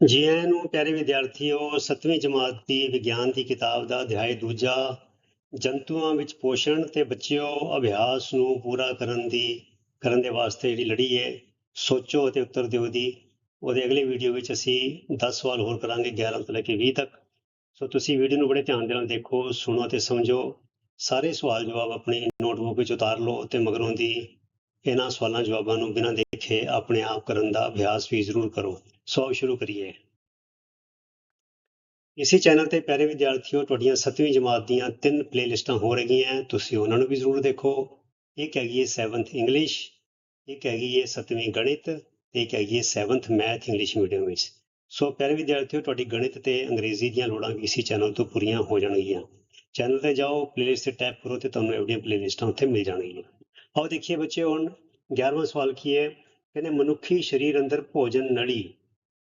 ਜੀ ਆਇਆਂ ਨੂੰ ਪਿਆਰੇ ਵਿਦਿਆਰਥੀਓ 7ਵੀਂ ਜਮਾਤ ਦੀ ਵਿਗਿਆਨ ਦੀ ਕਿਤਾਬ ਦਾ ਅਧਿਆਇ ਦੂਜਾ, ਜੰਤੂਆਂ ਵਿੱਚ ਪੋਸ਼ਣ ਤੇ ਬੱਚਿਓ ਅਭਿਆਸ ਨੂੰ ਪੂਰਾ ਕਰਨ ਦੀ, ਕਰਨ ਦੇ ਵਾਸਤੇ ਜਿਹੜੀ ਲੜੀ ਹੈ ਸੋਚੋ ਅਤੇ ਉੱਤਰ ਦਿਓ ਦੀ। ਉਹਦੇ ਅਗਲੇ ਵੀਡੀਓ ਵਿੱਚ ਅਸੀਂ 10 ਸਵਾਲ ਹੋਰ ਕਰਾਂਗੇ 11 ਤੋਂ ਲੈ ਕੇ 20 ਤੱਕ। ਸੋ ਤੁਸੀਂ ਵੀਡੀਓ ਨੂੰ ਬੜੇ ਧਿਆਨ ਦੇ ਨਾਲ ਦੇਖੋ, ਸੁਣੋ ਤੇ ਸਮਝੋ। ਸਾਰੇ ਸਵਾਲ ਜਵਾਬ ਆਪਣੀ ਨੋਟਬੁੱਕ ਵਿੱਚ ਉਤਾਰ ਲਓ ਤੇ ਮਗਰੋਂ ਦੀ ਇਹਨਾਂ ਸਵਾਲਾਂ ਜਵਾਬਾਂ ਨੂੰ ਬਿਨਾਂ ਦੇਖੇ ਆਪਣੇ ਆਪ ਕਰਨ ਦਾ ਅਭਿਆਸ ਵੀ ਜ਼ਰੂਰ ਕਰੋ। ਸੋ ਸ਼ੁਰੂ ਕਰੀਏ। ਇਸੇ ਚੈਨਲ ਤੇ ਪਿਆਰੇ ਵਿਦਿਆਰਥੀਓ, ਤੁਹਾਡੀਆਂ 7ਵੀਂ ਜਮਾਤ ਦੀਆਂ ਤਿੰਨ ਪਲੇਲਿਸਟਾਂ ਹੋ ਰਹੀਆਂ ਤੁਸੀਂ ਉਹਨਾਂ ਨੂੰ ਵੀ ਜ਼ਰੂਰ ਦੇਖੋ। ਇੱਕ ਹੈਗੀ ਹੈ 7th ਇੰਗਲਿਸ਼ ਇੱਕ ਹੈਗੀ ਹੈ 7ਵੀਂ ਗਣਿਤ ਤੇ ਇੱਕ ਹੈਗੀ ਹੈ 7th ਮੈਥ ਇੰਗਲਿਸ਼ ਮੀਡੀਅਮ ਵਿੱਚ। ਸੋ ਪਿਆਰੇ ਵਿਦਿਆਰਥੀਓ, ਤੁਹਾਡੀ ਗਣਿਤ ਤੇ ਅੰਗਰੇਜ਼ੀ ਦੀਆਂ ਲੋੜਾਂ ਵੀ ਇਸੇ ਚੈਨਲ ਤੋਂ ਪੂਰੀਆਂ ਹੋ ਜਾਣਗੀਆਂ। ਚੈਨਲ ਤੇ ਜਾਓ ਪਲੇਲਿਸਟ ਤੇ ਟੈਪ ਕਰੋ ਤੇ ਤੁਹਾਨੂੰ ਇਹਦੀਆਂ ਪਲੇਲਿਸਟਾਂ ਉੱਥੇ ਮਿਲ ਜਾਣਗੀਆਂ। ਆਓ ਦੇਖੀਏ ਬੱਚੇ, ਹੁਣ 11ਵਾਂ ਸਵਾਲ ਕੀ ਹੈ? ਕਹਿੰਦੇ ਮਨੁੱਖੀ ਸਰੀਰ ਅੰਦਰ ਭੋਜਨ ਨਲੀ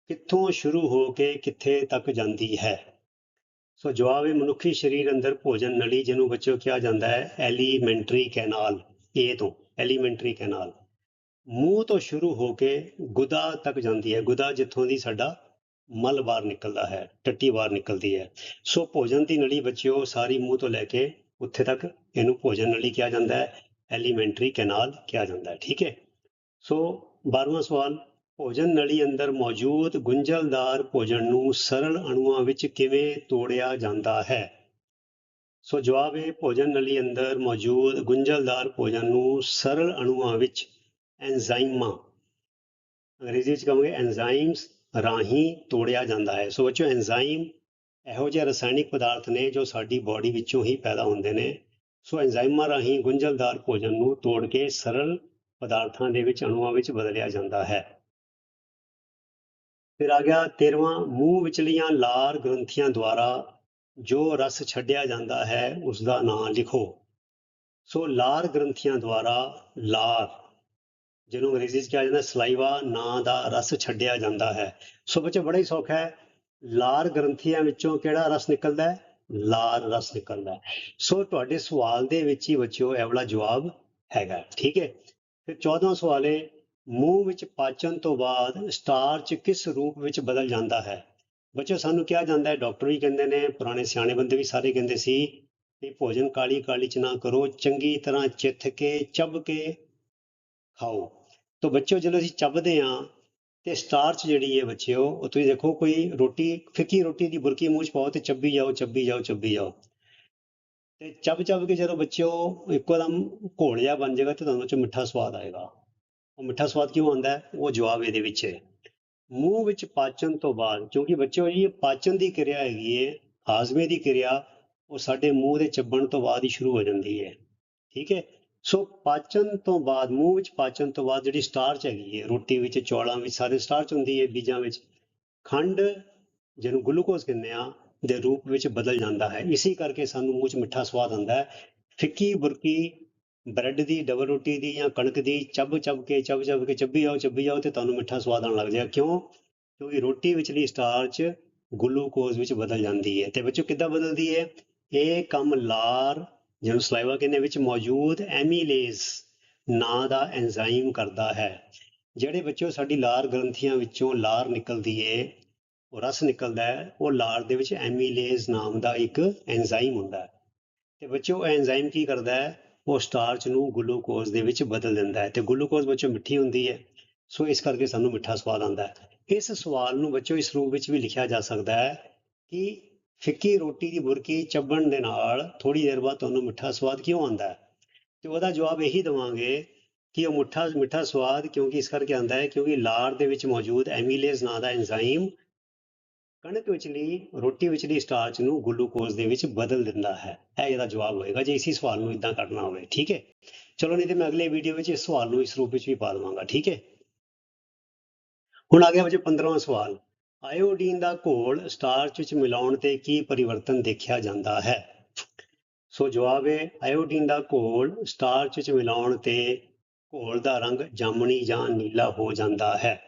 ਕਿੱਥੋਂ ਸ਼ੁਰੂ ਹੋ ਕੇ ਕਿੱਥੇ ਤੱਕ ਜਾਂਦੀ ਹੈ? ਸੋ ਜਵਾਬ ਹੈ ਮਨੁੱਖੀ ਸਰੀਰ ਅੰਦਰ ਭੋਜਨ ਨਲੀ, ਜਿਹਨੂੰ ਬੱਚਿਓ ਕਿਹਾ ਜਾਂਦਾ ਹੈ ਐਲੀਮੈਂਟਰੀ ਕੈਨਾਲ ਏ ਤੋਂ, ਐਲੀਮੈਂਟਰੀ ਕੈਨਾਲ। ਮੂੰਹ ਤੋਂ ਸ਼ੁਰੂ ਹੋ ਕੇ ਗੁਦਾ ਤੱਕ ਜਾਂਦੀ ਹੈ। ਗੁਦਾ ਜਿੱਥੋਂ ਦੀ ਸਾਡਾ ਮਲ ਬਾਹਰ ਨਿਕਲਦਾ ਹੈ, ਟੱਟੀ ਬਾਹਰ ਨਿਕਲਦੀ ਹੈ। ਸੋ ਭੋਜਨ ਦੀ ਨਲੀ ਬੱਚਿਓ ਸਾਰੀ ਮੂੰਹ ਤੋਂ ਲੈ ਕੇ ਉੱਥੇ ਤੱਕ ਇਹਨੂੰ ਭੋਜਨ ਨਲੀ ਕਿਹਾ ਜਾਂਦਾ ਹੈ। ਐਲੀਮੈਂਟਰੀ ਕੈਨਾਲ ਕਿਹਾ ਜਾਂਦਾ ਹੈ, ਠੀਕ ਹੈ। ਸੋ 12ਵਾਂ ਸਵਾਲ, ਭੋਜਨ ਨਲੀ ਅੰਦਰ ਮੌਜੂਦ ਗੁੰਝਲਦਾਰ ਭੋਜਨ ਨੂੰ ਸਰਲ ਅਣੂਆਂ ਵਿੱਚ ਕਿਵੇਂ ਤੋੜਿਆ ਜਾਂਦਾ ਹੈ? ਸੋ ਜਵਾਬ ਹੈ, ਭੋਜਨ ਨਲੀ ਅੰਦਰ ਮੌਜੂਦ ਗੁੰਝਲਦਾਰ ਭੋਜਨ ਨੂੰ ਸਰਲ ਅਣੂਆਂ ਵਿੱਚ ਐਂਜ਼ਾਈਮਾਂ ਅੰਗਰੇਜ਼ੀ ਵਿੱਚ ਕਹਾਂਗੇ ਐਂਜ਼ਾਈਮਸ ਰਾਹੀਂ ਤੋੜਿਆ ਜਾਂਦਾ ਹੈ। ਸੋ ਬੱਚੋ ਐਂਜ਼ਾਈਮ ਇਹੋ ਜਿਹੇ ਰਸਾਇਣਿਕ ਪਦਾਰਥ ਨੇ ਜੋ ਸਾਡੀ ਬਾਡੀ ਵਿੱਚੋਂ ਹੀ ਪੈਦਾ ਹੁੰਦੇ ਨੇ। ਸੋ ਐਂਜ਼ਾਈਮਾਂ ਰਾਹੀਂ ਗੁੰਝਲਦਾਰ ਭੋਜਨ ਨੂੰ ਤੋੜ ਕੇ ਸਰਲ ਪਦਾਰਥਾਂ ਦੇ ਵਿੱਚ, ਅਣੂਆਂ ਵਿੱਚ ਬਦਲਿਆ ਜਾਂਦਾ ਹੈ। ਫਿਰ ਆ ਗਿਆ 13ਵਾਂ ਮੂੰਹ ਵਿਚਲੀਆਂ ਲਾਰ ਗ੍ਰੰਥੀਆਂ ਦੁਆਰਾ ਜੋ ਰਸ ਛੱਡਿਆ ਜਾਂਦਾ ਹੈ ਉਸ ਦਾ ਨਾਮ ਲਿਖੋ। ਸੋ ਲਾਰ ਗ੍ਰੰਥੀਆਂ ਦੁਆਰਾ ਲਾਰ, ਜਿਹਨੂੰ ਅੰਗਰੇਜ਼ੀ 'ਚ ਕਿਹਾ ਜਾਂਦਾ ਸਲਾਈਵਾ, ਨਾਂ ਦਾ ਰਸ ਛੱਡਿਆ ਜਾਂਦਾ ਹੈ। ਸੋ ਬੱਚੇ, ਬੜਾ ਹੀ ਸੌਖਾ ਹੈ। ਲਾਰ ਗ੍ਰੰਥੀਆਂ ਵਿੱਚੋਂ ਕਿਹੜਾ ਰਸ ਨਿਕਲਦਾ ਹੈ? ਲਾਲ ਰਸ ਨਿਕਲਦਾ ਸੋ ਤੁਹਾਡੇ ਸਵਾਲ ਦੇ ਵਿੱਚ ਹੀ ਬੱਚਿਓ, ਇਹ ਵਾਲਾ ਜਵਾਬ ਹੈਗਾ ਠੀਕ ਹੈ? ਫਿਰ 14ਵਾਂ ਸਵਾਲ ਹੈ ਮੂੰਹ ਵਿੱਚ ਪਾਚਨ ਤੋਂ ਬਾਅਦ ਸਟਾਰਚ ਕਿਸ ਰੂਪ ਵਿੱਚ ਬਦਲ ਜਾਂਦਾ ਹੈ? ਬੱਚੋ ਸਾਨੂੰ ਕਿਹਾ ਜਾਂਦਾ ਹੈ, ਡਾਕਟਰ ਵੀ ਕਹਿੰਦੇ ਨੇ, ਪੁਰਾਣੇ ਸਿਆਣੇ ਬੰਦੇ ਵੀ ਸਾਰੇ ਕਹਿੰਦੇ ਸੀ ਕਿ ਭੋਜਨ ਕਾਲੀ ਕਾਲੀ ਚ ਨਾ ਕਰੋ, ਚੰਗੀ ਤਰ੍ਹਾਂ ਚਿੱਥ ਕੇ, ਚੱਬ ਕੇ ਖਾਓ। ਤਾਂ ਬੱਚੋ ਜਦੋਂ ਅਸੀਂ ਚੱਬਦੇ ਆਂ ਤੇ ਸਟਾਰਚ ਜਿਹੜੀ ਹੈ ਬੱਚਿਓ, ਉਹ ਤੁਸੀਂ ਦੇਖੋ ਕੋਈ ਰੋਟੀ, ਫਿੱਕੀ ਰੋਟੀ ਦੀ ਬੁਰਕੀ ਮੂੰਹ ਚ ਪਾਓ ਤੇ ਚੱਬੀ ਜਾਓ ਚੱਬੀ ਜਾਓ ਚੱਬੀ ਜਾਓ। ਤੇ ਚੱਬ ਚੱਬ ਕੇ ਜਦੋਂ ਬੱਚਿਓ ਇੱਕੋ ਦਮ ਘੋਲ ਜਿਹਾ ਬਣ ਜਾਏਗਾ ਤੇ ਤੁਹਾਨੂੰ ਚ ਮਿੱਠਾ ਸਵਾਦ ਆਏਗਾ। ਉਹ ਮਿੱਠਾ ਸਵਾਦ ਕਿਉਂ ਆਉਂਦਾ ਹੈ? ਉਹ ਜਵਾਬ ਇਹਦੇ ਵਿੱਚ ਹੈ। ਮੂੰਹ ਵਿੱਚ ਪਾਚਨ ਤੋਂ ਬਾਅਦ, ਕਿਉਂਕਿ ਬੱਚਿਓ ਇਹ ਪਾਚਨ ਦੀ ਕਿਰਿਆ ਹੈਗੀ ਹੈ ਹਾਜ਼ਮੇ ਦੀ ਕਿਰਿਆ, ਉਹ ਸਾਡੇ ਮੂੰਹ ਦੇ ਚੱਬਣ ਤੋਂ ਬਾਅਦ ਹੀ ਸ਼ੁਰੂ ਹੋ ਜਾਂਦੀ ਹੈ। ਠੀਕ ਹੈ? ਸੋ ਪਾਚਨ ਤੋਂ ਬਾਅਦ, ਮੂੰਹ ਵਿੱਚ ਪਾਚਨ ਤੋਂ ਬਾਅਦ ਜਿਹੜੀ ਸਟਾਰਚ ਹੈਗੀ ਹੈ, ਰੋਟੀ ਵਿੱਚ, ਚੌਲਾਂ ਵਿੱਚ, ਸਾਰੇ ਸਟਾਰਚ ਹੁੰਦੀ ਹੈ ਬੀਜਾਂ ਵਿੱਚ, ਖੰਡ ਜਿਹਨੂੰ ਗਲੂਕੋਜ਼ ਕਹਿੰਦੇ ਆ ਦੇ ਰੂਪ ਵਿੱਚ ਬਦਲ ਜਾਂਦਾ ਹੈ। ਇਸੇ ਕਰਕੇ ਸਾਨੂੰ ਮੂੰਹ 'ਚ ਮਿੱਠਾ ਸਵਾਦ ਆਉਂਦਾ ਹੈ। ਫਿੱਕੀ, ਬੁਰਕੀ, ਬ੍ਰੈਡ ਦੀ, ਡਬਲ ਰੋਟੀ ਦੀ ਜਾਂ ਕਣਕ ਦੀ, ਚੱਬ ਚੱਬ ਕੇ, ਚੱਬ ਚੱਬ ਕੇ ਚੱਬੀ ਜਾਓ ਚੱਬੀ ਜਾਓ ਤੇ ਤੁਹਾਨੂੰ ਮਿੱਠਾ ਸਵਾਦ ਆਉਣ ਲੱਗ ਜਾਏਗਾ। ਕਿਉਂ? ਕਿਉਂਕਿ ਰੋਟੀ ਵਿਚਲੀ ਸਟਾਰਚ ਗਲੂਕੋਜ਼ ਵਿੱਚ ਬਦਲ ਜਾਂਦੀ ਹੈ। ਤੇ ਬੱਚੋ ਕਿੱਦਾਂ ਬਦਲਦੀ ਹੈ? ਇਹ ਕੰਮ ਲਾਰ ਜਿਹਨੂੰ ਸਲਾਈਵਾ ਕਹਿੰਦੇ ਵਿੱਚ ਮੌਜੂਦ ਐਮੀਲੇਜ਼ ਨਾਂ ਦਾ ਐਂਜ਼ਾਈਮ ਕਰਦਾ ਹੈ, ਜਿਹੜੇ ਬੱਚੋ ਸਾਡੀ ਲਾਰ ਗ੍ਰੰਥੀਆਂ ਵਿੱਚੋਂ ਲਾਰ ਨਿਕਲਦੀ ਏ, ਉਹ ਰਸ ਨਿਕਲਦਾ ਹੈ, ਉਹ ਲਾਰ ਦੇ ਵਿੱਚ ਐਮੀਲੇਜ਼ ਨਾਮ ਦਾ ਇੱਕ ਐਂਜ਼ਾਈਮ ਹੁੰਦਾ ਹੈ। ਤੇ ਬੱਚੋ ਇਹ ਐਂਜ਼ਾਈਮ ਕੀ ਕਰਦਾ ਹੈ? ਉਹ ਸਟਾਰਚ ਨੂੰ ਗਲੂਕੋਜ਼ ਦੇ ਵਿੱਚ ਬਦਲ ਦਿੰਦਾ ਹੈ ਤੇ ਗਲੂਕੋਜ਼ ਬੱਚੋ ਮਿੱਠੀ ਹੁੰਦੀ ਹੈ ਸੋ ਇਸ ਕਰਕੇ ਸਾਨੂੰ ਮਿੱਠਾ ਸਵਾਦ ਆਉਂਦਾ ਹੈ। ਇਸ ਸਵਾਲ ਨੂੰ ਬੱਚੋ ਇਸ ਰੂਪ ਵਿੱਚ ਵੀ ਲਿਖਿਆ ਜਾ ਸਕਦਾ ਹੈ ਕਿ ਫਿੱਕੀ ਰੋਟੀ ਦੀ ਬੁਰਕੀ ਚੱਬਣ ਦੇ ਨਾਲ ਥੋੜੀ ਦੇਰ ਬਾਅਦ ਤੁਹਾਨੂੰ ਮਿੱਠਾ ਸਵਾਦ ਕਿਉਂ ਆਉਂਦਾ ਹੈ? ਤੇ ਉਹਦਾ ਜਵਾਬ ਇਹੀ ਦਵਾਂਗੇ ਕਿ ਉਹ ਮਿੱਠਾ ਮਿੱਠਾ ਸਵਾਦ ਕਿਉਂਕਿ ਇਸ ਕਰਕੇ ਆਉਂਦਾ ਹੈ ਕਿਉਂਕਿ ਲਾਰ ਦੇ ਵਿੱਚ ਮੌਜੂਦ ਐਮੀਲੇਜ਼ ਨਾਂ ਦਾ ਐਂਜ਼ਾਈਮ ਕਣਕ ਵਿਚਲੀ, ਰੋਟੀ ਵਿਚਲੀ ਸਟਾਰਚ ਨੂੰ ਗਲੂਕੋਜ਼ ਦੇ ਵਿੱਚ ਬਦਲ ਦਿੰਦਾ ਹੈ। ਇਹ ਇਹਦਾ ਜਵਾਬ ਹੋਏਗਾ ਜੇ ਇਸੇ ਸਵਾਲ ਨੂੰ ਇਦਾਂ ਕਰਨਾ ਹੋਵੇ, ਠੀਕ ਹੈ? ਚਲੋ ਨਹੀਂ ਤੇ ਮੈਂ ਅਗਲੇ ਵੀਡੀਓ ਵਿੱਚ ਇਸ ਸਵਾਲ ਨੂੰ ਇਸ ਰੂਪ ਵਿੱਚ ਵੀ ਪਾ ਦਵਾਂਗਾ, ਠੀਕ ਹੈ? ਹੁਣ ਆ ਗਿਆ ਬੱਚੇ 15ਵਾਂ ਸਵਾਲ। ਆਇਓਡੀਨ ਦਾ ਘੋਲ ਸਟਾਰਚ ਵਿੱਚ ਮਿਲਾਉਣ ਤੇ ਕੀ ਪਰਿਵਰਤਨ ਦੇਖਿਆ ਜਾਂਦਾ ਹੈ? ਸੋ ਜਵਾਬ ਹੈ, ਆਇਓਡੀਨ ਦਾ ਘੋਲ ਸਟਾਰਚ ਵਿੱਚ ਮਿਲਾਉਣ ਤੇ ਘੋਲ ਦਾ ਰੰਗ ਜਾਮਣੀ ਜਾਂ ਨੀਲਾ ਹੋ ਜਾਂਦਾ ਹੈ।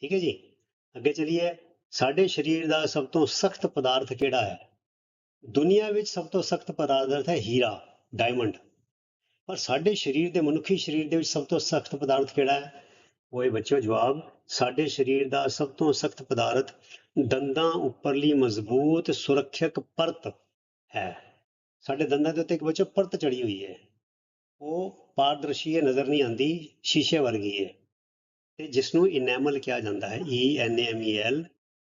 ਠੀਕ ਹੈ ਜੀ? ਅੱਗੇ ਚਲੀਏ। ਸਾਡੇ ਸਰੀਰ ਦਾ ਸਭ ਤੋਂ ਸਖਤ ਪਦਾਰਥ ਕਿਹੜਾ ਹੈ? ਦੁਨੀਆ ਵਿੱਚ ਸਭ ਤੋਂ ਸਖਤ ਪਦਾਰਥ ਹੈ ਹੀਰਾ, ਡਾਇਮੰਡ। ਪਰ ਸਾਡੇ ਸਰੀਰ ਦੇ ਮਨੁੱਖੀ ਸਰੀਰ ਦੇ ਵਿੱਚ ਸਭ ਤੋਂ ਸਖਤ ਪਦਾਰਥ ਕਿਹੜਾ ਹੈ? ਉਹ ਹੈ ਬੱਚਿਓ ਜਵਾਬ ਸਾਡੇ ਸਰੀਰ ਦਾ ਸਭ ਤੋਂ ਸਖਤ ਪਦਾਰਥ ਦੰਦਾਂ ਉੱਪਰਲੀ ਮਜ਼ਬੂਤ, ਸੁਰੱਖਿਅਕ ਪਰਤ ਹੈ। ਸਾਡੇ ਦੰਦਾਂ ਦੇ ਉੱਤੇ ਇੱਕ ਬੱਚੋ ਪਰਤ ਚੜੀ ਹੋਈ ਹੈ। ਉਹ ਪਾਰਦਰਸ਼ੀ ਹੈ, ਨਜ਼ਰ ਨਹੀਂ ਆਉਂਦੀ, ਸ਼ੀਸ਼ੇ ਵਰਗੀ ਹੈ। ਤੇ ਜਿਸ ਨੂੰ ਇਨੈਮਲ ਕਿਹਾ ਜਾਂਦਾ ਹੈ E E N M E L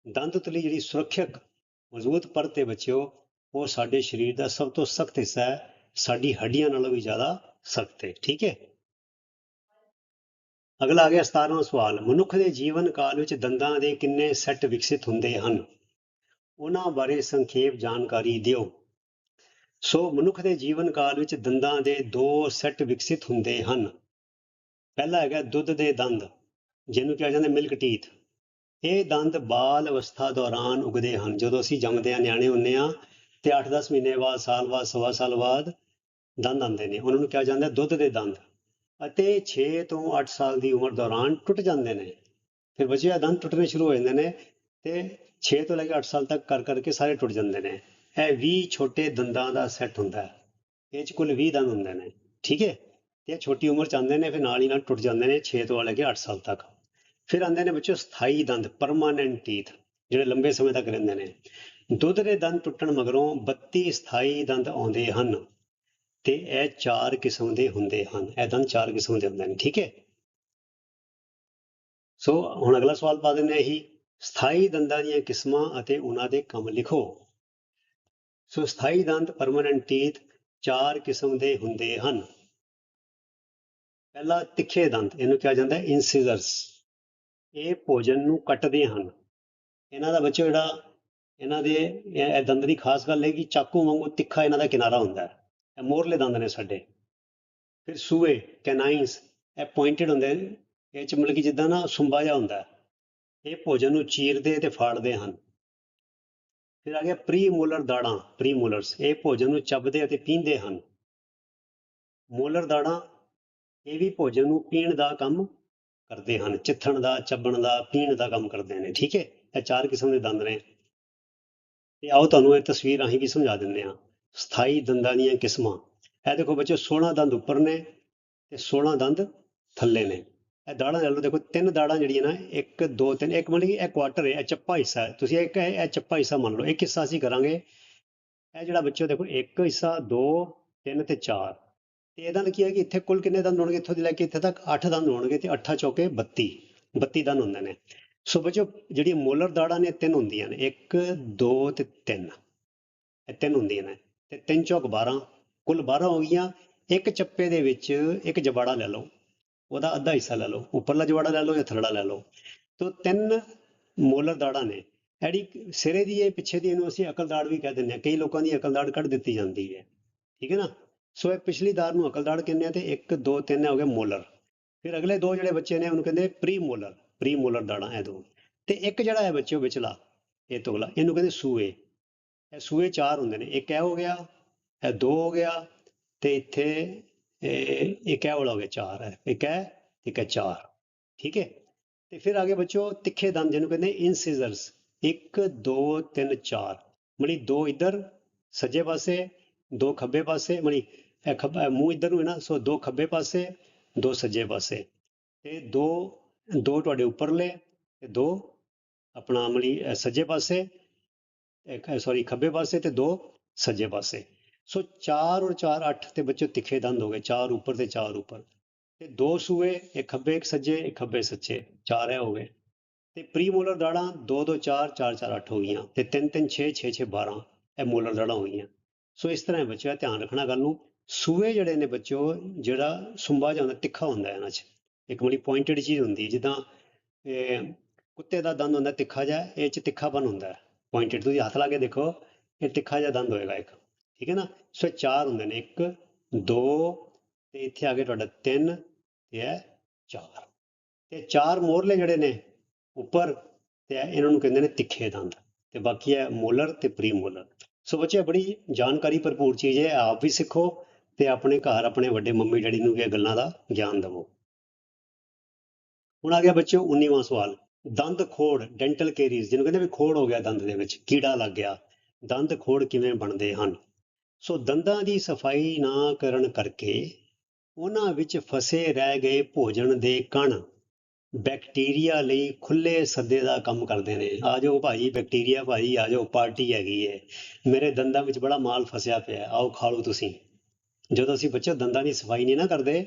ਦੰਦ ਉਤਲੀ ਜਿਹੜੀ ਸੁਰੱਖਿਅਕ, ਮਜ਼ਬੂਤ ਪਰਤ ਹੈ ਬੱਚਿਓ, ਉਹ ਸਾਡੇ ਸਰੀਰ ਦਾ ਸਭ ਤੋਂ ਸਖਤ ਹਿੱਸਾ ਹੈ। ਸਾਡੀ ਹੱਡੀਆਂ ਨਾਲੋਂ ਵੀ ਜ਼ਿਆਦਾ ਸਖਤ ਹੈ, ਠੀਕ ਹੈ? ਅਗਲਾ ਆ ਗਿਆ 17ਵਾਂ ਸਵਾਲ, ਮਨੁੱਖ ਦੇ ਜੀਵਨ ਕਾਲ ਵਿੱਚ ਦੰਦਾਂ ਦੇ ਕਿੰਨੇ ਸੈੱਟ ਵਿਕਸਿਤ ਹੁੰਦੇ ਹਨ? ਉਹਨਾਂ ਬਾਰੇ ਸੰਖੇਪ ਜਾਣਕਾਰੀ ਦਿਓ। ਸੋ ਮਨੁੱਖ ਦੇ ਜੀਵਨ ਕਾਲ ਵਿੱਚ ਦੰਦਾਂ ਦੇ ਦੋ ਸੈੱਟ ਵਿਕਸਿਤ ਹੁੰਦੇ ਹਨ। ਪਹਿਲਾ ਹੈਗਾ ਦੁੱਧ ਦੇ ਦੰਦ, ਜਿਹਨੂੰ ਕਿਹਾ ਜਾਂਦਾ ਮਿਲਕ ਟੀਥ। ਇਹ ਦੰਦ ਬਾਲ ਅਵਸਥਾ ਦੌਰਾਨ ਉਗਦੇ ਹਨ। ਜਦੋਂ ਅਸੀਂ ਜੰਮਦੇ ਆ ਨਿਆਣੇ ਹੁੰਨੇ ਆ ਤੇ 8-10 ਮਹੀਨੇ ਬਾਅਦ, ਸਾਲ ਬਾਅਦ, ਸਵਾ ਸਾਲ ਬਾਅਦ ਦੰਦ ਆਉਂਦੇ ਨੇ। ਉਹਨਾਂ ਨੂੰ ਕਿਹਾ ਜਾਂਦਾ ਦੁੱਧ ਦੇ ਦੰਦ। ਅਤੇ 6 ਤੋਂ 8 ਸਾਲ ਦੀ ਉਮਰ ਦੌਰਾਨ ਟੁੱਟ ਜਾਂਦੇ ਨੇ। ਫਿਰ ਬੱਚਿਆਂ ਦੰਦ ਟੁੱਟਣੇ ਸ਼ੁਰੂ ਹੋ ਜਾਂਦੇ ਨੇ ਤੇ 6 ਤੋਂ ਲੈ ਕੇ 8 ਸਾਲ ਤੱਕ ਕਰ ਕਰਕੇ ਸਾਰੇ ਟੁੱਟ ਜਾਂਦੇ ਨੇ। ਇਹ 20 ਛੋਟੇ ਦੰਦਾਂ ਦਾ ਸੈੱਟ ਹੁੰਦਾ ਹੈ। ਇਹ ਚ ਕੁੱਲ 20 ਦੰਦ ਹੁੰਦੇ ਨੇ। ਠੀਕ ਹੈ? ਤੇ ਇਹ ਛੋਟੀ ਉਮਰ ਚ ਆਉਂਦੇ ਨੇ, ਫਿਰ ਨਾਲ ਹੀ ਨਾਲ ਟੁੱਟ ਜਾਂਦੇ ਨੇ 6 ਤੋਂ ਲੈ ਕੇ 8 ਸਾਲ ਤੱਕ। ਫਿਰ ਆਉਂਦੇ ਨੇ ਬੱਚੋ ਸਥਾਈ ਦੰਦ ਪਰਮਾਨੈਂਟ ਟੀਥ ਜਿਹੜੇ ਲੰਬੇ ਸਮੇਂ ਤੱਕ ਰਹਿੰਦੇ ਨੇ। ਦੁੱਧ ਦੇ ਦੰਦ ਟੁੱਟਣ ਮਗਰੋਂ 32 ਸਥਾਈ ਦੰਦ ਆਉਂਦੇ ਹਨ। ਤੇ ਇਹ ਚਾਰ ਕਿਸਮ ਦੇ ਹੁੰਦੇ ਹਨ। ਇਹ ਦੰਦ ਚਾਰ ਕਿਸਮ ਦੇ ਹੁੰਦੇ ਨੇ, ਠੀਕ ਹੈ? ਸੋ ਹੁਣ ਅਗਲਾ ਸਵਾਲ ਪਾ ਦਿੰਦੇ ਹਾਂ ਇਹੀ। ਸਥਾਈ ਦੰਦਾਂ ਦੀਆਂ ਕਿਸਮਾਂ ਅਤੇ ਉਹਨਾਂ ਦੇ ਕੰਮ ਲਿਖੋ। ਸੋ ਸਥਾਈ ਦੰਦ ਪਰਮਨੈਂਟ ਟੀਥ ਚਾਰ ਕਿਸਮ ਦੇ ਹੁੰਦੇ ਹਨ। ਪਹਿਲਾ ਤਿੱਖੇ ਦੰਦ, ਇਹਨੂੰ ਕਿਹਾ ਜਾਂਦਾ ਹੈ ਇਨਸਿਜ਼ਰਸ ਇਹ ਭੋਜਨ ਨੂੰ ਕੱਟਦੇ ਹਨ। ਇਹਨਾਂ ਦਾ ਬੱਚੋ ਜਿਹੜਾ, ਇਹਨਾਂ ਦੇ ਦੰਦ ਦੀ ਖਾਸ ਗੱਲ ਹੈ ਕਿ ਚਾਕੂ ਵਾਂਗੂ ਤਿੱਖਾ ਇਹਨਾਂ ਦਾ ਕਿਨਾਰਾ ਹੁੰਦਾ ਹੈ। ਇਹ ਮੋਹਰਲੇ ਦੰਦ ਨੇ ਸਾਡੇ। ਫਿਰ ਸੂਏ, ਕੈਨਾਈਨਸ, ਇਹ ਪੁਆਇੰਟਡ ਹੁੰਦੇ ਨੇ ਇਹ ਚ ਮਤਲਬ ਕਿ ਜਿੱਦਾਂ ਨਾ ਸੁੰਬਾ ਜਿਹਾ ਹੁੰਦਾ। ਇਹ ਭੋਜਨ ਨੂੰ ਚੀਰਦੇ ਤੇ ਫਾੜਦੇ ਹਨ। ਫਿਰ ਆ ਗਿਆ ਪ੍ਰੀਮੋਲਰ ਦਾੜਾਂ, ਪ੍ਰੀਮੋਲਰਸ। ਇਹ ਭੋਜਨ ਨੂੰ ਚੱਬਦੇ ਅਤੇ ਪੀਂਦੇ ਹਨ। ਮੋਲਰ ਦਾੜਾਂ, ਇਹ ਵੀ ਭੋਜਨ ਨੂੰ ਪੀਣ ਦਾ ਕੰਮ ਕਰਦੇ ਹਨ। ਚਿੱਥਣ ਦਾ, ਚੱਬਣ ਦਾ, ਪੀਣ ਦਾ ਕੰਮ ਕਰਦੇ ਨੇ। ਠੀਕ ਹੈ? ਇਹ ਚਾਰ ਕਿਸਮ ਦੇ ਦੰਦ ਨੇ। ਤੇ ਆਓ ਤੁਹਾਨੂੰ ਇਹ ਤਸਵੀਰ ਰਾਹੀਂ ਵੀ ਸਮਝਾ ਦਿੰਦੇ ਹਾਂ। ਸਥਾਈ ਦੰਦਾਂ ਦੀਆਂ ਕਿਸਮਾਂ। ਇਹ ਦੇਖੋ ਬੱਚੋ 16 ਦੰਦ ਉੱਪਰ ਨੇ ਤੇ 16 ਦੰਦ ਥੱਲੇ ਨੇ। ਇਹ ਦਾੜਾਂ ਲੈ ਲਓ ਦੇਖੋ, ਤਿੰਨ ਦਾੜਾਂ ਜਿਹੜੀਆਂ ਨਾ 1 2 3 ਇੱਕ ਮਤਲਬ ਕਿ ਇਹ ਕੁਆਟਰ ਹੈ, ਇਹ ਚੱਪਾ ਹਿੱਸਾ ਹੈ। ਤੁਸੀਂ ਇੱਕ ਇਹ ਇਹ ਚੱਪਾ ਹਿੱਸਾ ਮੰਨ ਲਓ, ਇੱਕ ਹਿੱਸਾ ਅਸੀਂ ਕਰਾਂਗੇ। ਇਹ ਜਿਹੜਾ ਬੱਚੋ ਦੇਖੋ, ਇੱਕ ਹਿੱਸਾ 2 3 ਤੇ 4 ਤੇ ਇਹਦਾ ਕੀ ਹੈ ਕਿ ਇੱਥੇ ਕੁੱਲ ਕਿੰਨੇ ਦੰਦ ਹੋਣਗੇ? ਇੱਥੋਂ ਦੀ ਲੈ ਕੇ ਇੱਥੇ ਤੱਕ 8 ਦੰਦ ਹੋਣਗੇ ਤੇ 8 ਚੌਕੇ 32 32 ਦੰਦ ਹੁੰਦੇ ਨੇ। ਸੋ ਬੱਚੋ ਜਿਹੜੀ ਮੋਲਰ ਦਾੜਾਂ ਨੇ ਤਿੰਨ ਹੁੰਦੀਆਂ ਨੇ। 1 2 ਤੇ 3 ਇਹ ਤਿੰਨ ਹੁੰਦੀਆਂ ਨੇ। ਤੇ 3 ਚੌਕ 12 ਕੁੱਲ 12 ਹੋ ਗਈਆਂ, ਇੱਕ ਚੱਪੇ ਦੇ ਵਿੱਚ ਇੱਕ ਜਬਾੜਾ ਲੈ ਲਓ, ਉਹਦਾ ਅੱਧਾ ਹਿੱਸਾ ਲੈ ਲਓ, ਉੱਪਰਲਾ ਜਵਾੜਾ ਲੈ ਲਓ ਜਾਂ ਥੱਲੜਾ ਲੈ ਲਓ। ਤੋਂ ਤਿੰਨ ਮੋਲਰ ਦਾੜਾਂ ਨੇ, ਐੜੀ ਸਿਰੇ ਦੀ ਇਹ ਪਿੱਛੇ ਦੀ ਇਹਨੂੰ ਅਸੀਂ ਅਕਲ ਦਾੜ ਵੀ ਕਹਿ ਦਿੰਦੇ ਹਾਂ, ਕਈ ਲੋਕਾਂ ਦੀ ਅਕਲ ਦਾੜ ਕੱਢ ਦਿੱਤੀ ਜਾਂਦੀ ਹੈ, ਠੀਕ ਹੈ ਨਾ? ਸੋ ਇਹ ਪਿਛਲੀ ਦਾੜ ਨੂੰ ਅਕਲ ਦਾੜ ਕਹਿੰਦੇ ਆ ਤੇ 1 2 3 ਹੋ ਗਏ ਮੋਲਰ। ਫਿਰ ਅਗਲੇ ਦੋ ਜਿਹੜੇ ਬੱਚੇ ਨੇ ਉਹਨੂੰ ਕਹਿੰਦੇ ਪ੍ਰੀ ਮੋਲਰ ਪ੍ਰੀ ਮੋਲਰ ਦਾੜਾਂ, ਇਹ ਦੋ। ਤੇ ਇੱਕ ਜਿਹੜਾ ਹੈ ਬੱਚੇ ਉਹ ਵਿਚਲਾ, ਇਹ ਤੋਲਾ ਇਹਨੂੰ ਕਹਿੰਦੇ ਸੂਏ। ਇਹ ਸੂਏ ਚਾਰ ਹੁੰਦੇ ਨੇ, ਇੱਕ ਇਹ ਹੋ ਗਿਆ, ਇਹ ਦੋ ਹੋ ਗਿਆ ਤੇ ਇੱਥੇ ਇੱਕ ਇਹ ਵਾਲਾ ਹੋ ਗਿਆ ਚਾਰ ਹੈ ਇੱਕ ਹੈ ਇੱਕ ਹੈ ਚਾਰ, ਠੀਕ ਹੈ? ਤੇ ਫਿਰ ਆਗੇ ਬੱਚੋ ਤਿੱਖੇ ਦੰਦ ਜਿਹਨੂੰ ਕਹਿੰਦੇ ਇਨਸਿਜ਼ਰਸ 1 2 3 4 ਮਣੀ ਦੋ ਇੱਧਰ, ਸੱਜੇ ਪਾਸੇ, ਦੋ ਖੱਬੇ ਪਾਸੇ ਮਣੀ ਇਹ ਖੱਬਾ ਮੂੰਹ ਇੱਧਰ ਨੂੰ ਹੈ ਨਾ, ਸੋ ਦੋ ਖੱਬੇ ਪਾਸੇ, ਦੋ ਸੱਜੇ ਪਾਸੇ, ਤੇ ਦੋ ਦੋ ਤੁਹਾਡੇ ਉੱਪਰਲੇ ਤੇ ਦੋ ਆਪਣਾ ਮਣੀ ਸੱਜੇ ਪਾਸੇ ਸੌਰੀ ਖੱਬੇ ਪਾਸੇ ਤੇ ਦੋ ਸੱਜੇ ਪਾਸੇ। ਸੋ 4 ਔਰ 4 8 ਤੇ ਬੱਚੇ ਤਿੱਖੇ ਦੰਦ ਹੋ ਗਏ 4 ਉੱਪਰ ਤੇ 4 ਉੱਪਰ। ਤੇ ਦੋ ਸੂਏ, ਇੱਕ ਖੱਬੇ, ਇੱਕ ਸੱਜੇ, ਇੱਕ ਖੱਬੇ, ਸੱਚੇ, ਚਾਰ ਹੈ ਹੋ ਗਏ। ਤੇ ਪ੍ਰੀ ਮੋਲਰ ਦਾੜਾਂ 2 2 4 4 4 8 ਹੋ ਗਈਆਂ। ਤੇ 3 3 6 6 6 12 ਇਹ ਮੋਲਰ ਦਾੜਾਂ ਹੋ ਗਈਆਂ। ਸੋ ਇਸ ਤਰ੍ਹਾਂ ਬੱਚਿਓ ਧਿਆਨ ਰੱਖਣਾ ਗੱਲ ਨੂੰ। ਸੂਏ ਜਿਹੜੇ ਨੇ ਬੱਚੋ ਜਿਹੜਾ ਸੁੰਬਾ ਜਾਂਦਾ ਤਿੱਖਾ ਹੁੰਦਾ ਇਹਨਾਂ 'ਚ, ਇੱਕ ਬੜੀ ਪੁਆਇੰਟਡ ਚੀਜ਼ ਹੁੰਦੀ ਜਿੱਦਾਂ ਕੁੱਤੇ ਦਾ ਦੰਦ ਹੁੰਦਾ, ਤਿੱਖਾ ਜਿਹਾ, ਇਹ 'ਚ ਤਿੱਖਾਪਨ ਹੁੰਦਾ ਹੈ। ਪੁਆਇੰਟਡ ਤੁਸੀਂ ਹੱਥ ਲਾ ਕੇ ਦੇਖੋ, ਇਹ ਤਿੱਖਾ ਜਿਹਾ ਦੰਦ ਹੋਏਗਾ ਇੱਕ, ਠੀਕ ਹੈ ਨਾ? ਸੋ ਇਹ ਚਾਰ ਹੁੰਦੇ ਨੇ, ਇੱਕ, ਦੋ, ਤੇ ਇੱਥੇ ਆ ਗਏ ਤੁਹਾਡਾ ਤਿੰਨ, ਤੇ ਹੈ ਚਾਰ। ਤੇ ਚਾਰ ਮੋਰਲੇ ਜਿਹੜੇ ਨੇ, ਉੱਪਰ, ਤੇ ਇਹਨਾਂ ਨੂੰ ਕਹਿੰਦੇ ਨੇ ਤਿੱਖੇ ਦੰਦ, ਤੇ ਬਾਕੀ ਹੈ ਮੋਲਰ ਤੇ ਪ੍ਰੀ ਮੋਲਰ ਸੋ ਬੱਚੇ, ਬੜੀ ਜਾਣਕਾਰੀ ਭਰਪੂਰ ਚੀਜ਼ ਹੈ, ਆਪ ਵੀ ਸਿੱਖੋ ਤੇ ਆਪਣੇ ਘਰ, ਆਪਣੇ ਵੱਡੇ ਮੰਮੀ ਡੈਡੀ ਨੂੰ ਵੀ ਇਹ ਗੱਲਾਂ ਦਾ ਗਿਆਨ ਦਿਵੋ। ਹੁਣ ਆ ਗਿਆ ਬੱਚਿਓ 19ਵਾਂ ਸਵਾਲ। ਦੰਦ ਖੋੜ, ਡੈਂਟਲ ਕੇਰੀਜ਼, ਜਿਹਨੂੰ ਕਹਿੰਦੇ ਵੀ ਖੋੜ ਹੋ ਗਿਆ ਦੰਦ ਦੇ ਵਿੱਚ, ਕੀੜਾ ਲੱਗ ਗਿਆ, ਦੰਦ ਖੋੜ ਕਿਵੇਂ ਬਣਦੇ ਹਨ? ਸੋ ਦੰਦਾਂ ਦੀ ਸਫ਼ਾਈ ਨਾ ਕਰਨ ਕਰਕੇ ਉਹਨਾਂ ਵਿੱਚ ਫਸੇ ਰਹਿ ਗਏ ਭੋਜਨ ਦੇ ਕਣ ਬੈਕਟੀਰੀਆ ਲਈ ਖੁੱਲੇ ਸੱਦੇ ਦਾ ਕੰਮ ਕਰਦੇ ਨੇ। ਆ ਜਾਓ ਭਾਈ, ਬੈਕਟੀਰੀਆ ਭਾਈ, ਆ ਜਾਓ, ਪਾਰਟੀ ਹੈਗੀ ਏ। ਮੇਰੇ ਦੰਦਾਂ ਵਿੱਚ ਬੜਾ ਮਾਲ ਫਸਿਆ ਪਿਆ ਆਓ ਖਾ ਲਓ ਤੁਸੀਂ। ਜਦੋਂ ਅਸੀਂ ਬੱਚੇ ਦੰਦਾਂ ਦੀ ਸਫ਼ਾਈ ਨਹੀਂ ਨਾ ਕਰਦੇ,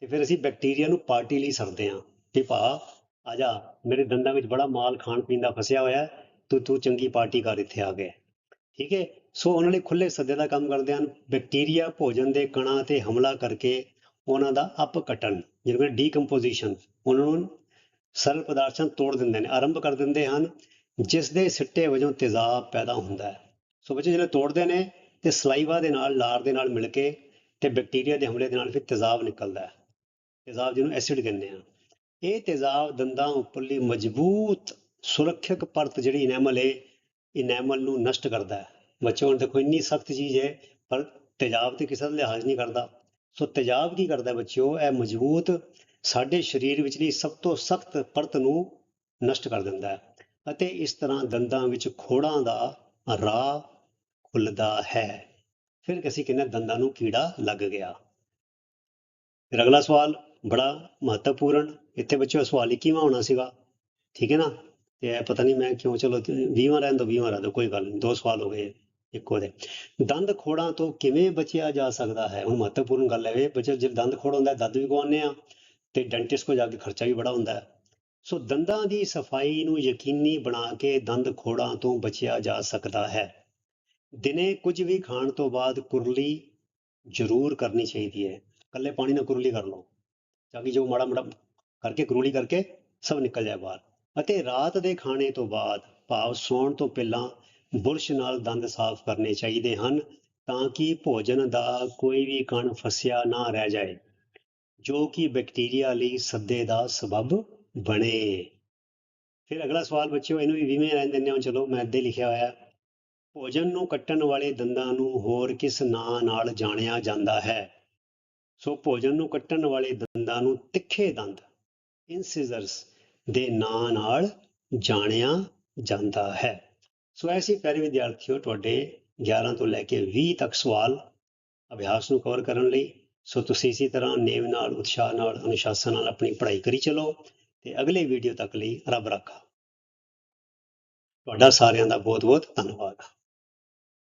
ਤੇ ਫਿਰ ਅਸੀਂ ਬੈਕਟੀਰੀਆ ਨੂੰ ਪਾਰਟੀ ਲਈ ਸਰਦੇ ਹਾਂ। ਕਿ ਭਾ ਆ ਜਾ, ਮੇਰੇ ਦੰਦਾਂ ਵਿੱਚ ਬੜਾ ਮਾਲ ਖਾਣ ਪੀਣ ਦਾ ਫਸਿਆ ਹੋਇਆ ਤੂੰ ਤੂੰ ਚੰਗੀ ਪਾਰਟੀ ਕਰ ਇੱਥੇ ਆ ਗਏ ਠੀਕ ਹੈ? ਸੋ ਉਹਨਾਂ ਲਈ ਖੁੱਲੇ ਸੱਦੇ ਦਾ ਕੰਮ ਕਰਦੇ ਹਨ, ਬੈਕਟੀਰੀਆ, ਭੋਜਨ ਦੇ ਕਣਾਂ ਤੇ ਹਮਲਾ ਕਰਕੇ ਉਹਨਾਂ ਦਾ ਅਪ ਕਟਨ ਜਿਹਨੂੰ ਕਿ ਡੀਕੰਪੋਜੀਸ਼ਨ, ਉਹਨਾਂ ਨੂੰ ਸਰਲ ਪਦਾਰਥਾਂ ਤੋੜ ਦਿੰਦੇ ਨੇ, ਆਰੰਭ ਕਰ ਦਿੰਦੇ ਹਨ, ਜਿਸ ਦੇ ਸਿੱਟੇ ਵਜੋਂ ਤੇਜ਼ਾਬ ਪੈਦਾ ਹੁੰਦਾ ਹੈ। ਸੋ ਬੱਚੇ ਜਿਹੜੇ ਤੋੜਦੇ ਨੇ ਤੇ ਸਲਾਈਵਾ ਦੇ ਨਾਲ, ਲਾਰ ਦੇ ਨਾਲ ਮਿਲ ਕੇ ਤੇ ਬੈਕਟੀਰੀਆ ਦੇ ਹਮਲੇ ਦੇ ਨਾਲ ਫਿਰ ਤੇਜ਼ਾਬ ਨਿਕਲਦਾ ਹੈ। ਤੇਜ਼ਾਬ ਜਿਹਨੂੰ ਐਸਿਡ ਕਹਿੰਦੇ ਆ। ਇਹ ਤੇਜ਼ਾਬ ਦੰਦਾਂ ਉੱਪਰਲੀ ਮਜ਼ਬੂਤ, ਸੁਰੱਖਿਅਕ ਪਰਤ ਜਿਹੜੀ ਇਨੈਮਲ ਹੈ ਇਨੈਮਲ ਨੂੰ ਨਸ਼ਟ ਕਰਦਾ ਹੈ। ਬੱਚੋ ਹੁਣ ਦੇਖੋ, ਇੰਨੀ ਸਖਤ ਚੀਜ਼ ਹੈ, ਪਰ ਤੇਜ਼ਾਬ ਤੇ ਕਿਸੇ ਦਾ ਲਿਹਾਜ਼ ਨਹੀਂ ਕਰਦਾ। ਸੋ ਤੇਜ਼ਾਬ ਕੀ ਕਰਦਾ ਹੈ ਬੱਚਿਓ? ਇਹ ਮਜ਼ਬੂਤ ਸਾਡੇ ਸਰੀਰ ਵਿਚਲੀ ਸਭ ਤੋਂ ਸਖਤ ਪਰਤ ਨੂੰ ਨਸ਼ਟ ਕਰ ਦਿੰਦਾ ਹੈ। ਅਤੇ ਇਸ ਤਰ੍ਹਾਂ ਦੰਦਾਂ ਵਿੱਚ ਖੋੜਾਂ ਦਾ ਰਾਹ ਖੁੱਲਦਾ ਹੈ। ਫਿਰ ਅਸੀਂ ਕਹਿੰਦੇ ਦੰਦਾਂ ਨੂੰ ਕੀੜਾ ਲੱਗ ਗਿਆ। ਫਿਰ ਅਗਲਾ ਸਵਾਲ ਬੜਾ ਮਹੱਤਵਪੂਰਨ ਇੱਥੇ ਬੱਚਿਓ, ਸਵਾਲ ਕਿਵੇਂ ਹੋਣਾ ਸੀਗਾ। ਠੀਕ ਹੈ ਨਾ? ਤੇ ਇਹ ਪਤਾ ਨਹੀਂ ਮੈਂ ਕਿਉਂ, ਚਲੋ 20ਵਾਂ ਰਹਿਣ ਦੋ 20ਵਾਂ ਰਹਿਣ ਦੋ, ਕੋਈ ਗੱਲ ਨਹੀਂ ਦੋ ਸਵਾਲ ਹੋ ਗਏ ਇੱਕੋ ਦੇ ਦੰਦ ਖੋੜਾਂ ਤੋਂ ਕਿਵੇਂ ਬਚਿਆ ਜਾ ਸਕਦਾ ਹੈ? ਹੁਣ ਮਹੱਤਵਪੂਰਨ ਗੱਲ ਹੈ ਇਹ, ਬੱਚੇ ਜੇ ਦੰਦ ਖੋੜ ਹੁੰਦਾ, ਦੰਦ ਵੀ ਗਵਾਉਂਦੇ ਆ ਤੇ ਡੈਂਟਿਸਟ ਕੋਲ ਜਾ ਕੇ ਖਰਚਾ ਵੀ ਬੜਾ ਹੁੰਦਾ ਹੈ। ਸੋ ਦੰਦਾਂ ਦੀ ਸਫ਼ਾਈ ਨੂੰ ਯਕੀਨੀ ਬਣਾ ਕੇ ਦੰਦ ਖੋੜਾਂ ਤੋਂ ਬਚਿਆ ਜਾ ਸਕਦਾ ਹੈ। ਦਿਨੇ ਕੁਝ ਵੀ ਖਾਣ ਤੋਂ ਬਾਅਦ ਕੁਰਲੀ ਜ਼ਰੂਰ ਕਰਨੀ ਚਾਹੀਦੀ ਹੈ। ਕੱਲੇ ਪਾਣੀ ਨਾਲ ਕੁਰਲੀ ਕਰ ਲਓ। ਤਾਂ ਕਿ ਜੋ ਮਾੜਾ ਮਾੜਾ ਕਰਕੇ, ਕੁਰਲੀ ਕਰਕੇ ਸਭ ਨਿਕਲ ਜਾਏ ਬਾਹਰ। ਅਤੇ ਰਾਤ ਦੇ ਖਾਣੇ ਤੋਂ ਬਾਅਦ ਭਾਵ ਸੌਣ ਤੋਂ ਪਹਿਲਾਂ ਬੁਰਸ਼ ਨਾਲ ਦੰਦ ਸਾਫ਼ ਕਰਨੇ ਚਾਹੀਦੇ ਹਨ ਤਾਂ ਕਿ ਭੋਜਨ ਦਾ ਕੋਈ ਵੀ ਕਣ ਫਸਿਆ ਨਾ ਰਹਿ ਜਾਏ, ਜੋ ਕਿ ਬੈਕਟੀਰੀਆ ਲਈ ਸੱਦੇ ਦਾ ਸਬਬ ਬਣੇ। ਫਿਰ ਅਗਲਾ ਸਵਾਲ ਬੱਚਿਓ, ਇਹਨੂੰ ਵੀ ਵਿਵੇਂ ਰਹਿਣ ਦਿੰਦੇ ਹਾਂ। ਚਲੋ, ਮੈਂ ਅੱਧੇ ਲਿਖਿਆ ਹੋਇਆ। ਭੋਜਨ ਨੂੰ ਕੱਟਣ ਵਾਲੇ ਦੰਦਾਂ ਨੂੰ ਹੋਰ ਕਿਸ ਨਾਂ ਨਾਲ ਜਾਣਿਆ ਜਾਂਦਾ ਹੈ? ਸੋ ਭੋਜਨ ਨੂੰ ਕੱਟਣ ਵਾਲੇ ਦੰਦਾਂ ਨੂੰ ਤਿੱਖੇ ਦੰਦ ਇਨਸਿਜ਼ਰਸ ਦੇ ਨਾਂ ਨਾਲ ਜਾਣਿਆ ਜਾਂਦਾ ਹੈ। ਸੋ ਐਸੀ ਪਿਆਰੇ ਵਿਦਿਆਰਥੀਓ, ਤੁਹਾਡੇ 11 ਤੋਂ ਲੈ ਕੇ 20 ਤੱਕ ਸਵਾਲ ਅਭਿਆਸ ਨੂੰ ਕਵਰ ਕਰਨ ਲਈ। ਸੋ ਤੁਸੀਂ ਇਸੇ ਤਰ੍ਹਾਂ ਨੇਮ ਨਾਲ, ਉਤਸ਼ਾਹ ਨਾਲ, ਅਨੁਸ਼ਾਸਨ ਨਾਲ ਆਪਣੀ ਪੜ੍ਹਾਈ ਕਰੀ ਚਲੋ ਤੇ ਅਗਲੇ ਵੀਡੀਓ ਤੱਕ ਲਈ ਰੱਬ ਰਾਖਾ। ਤੁਹਾਡਾ ਸਾਰਿਆਂ ਦਾ ਬਹੁਤ ਬਹੁਤ ਧੰਨਵਾਦ।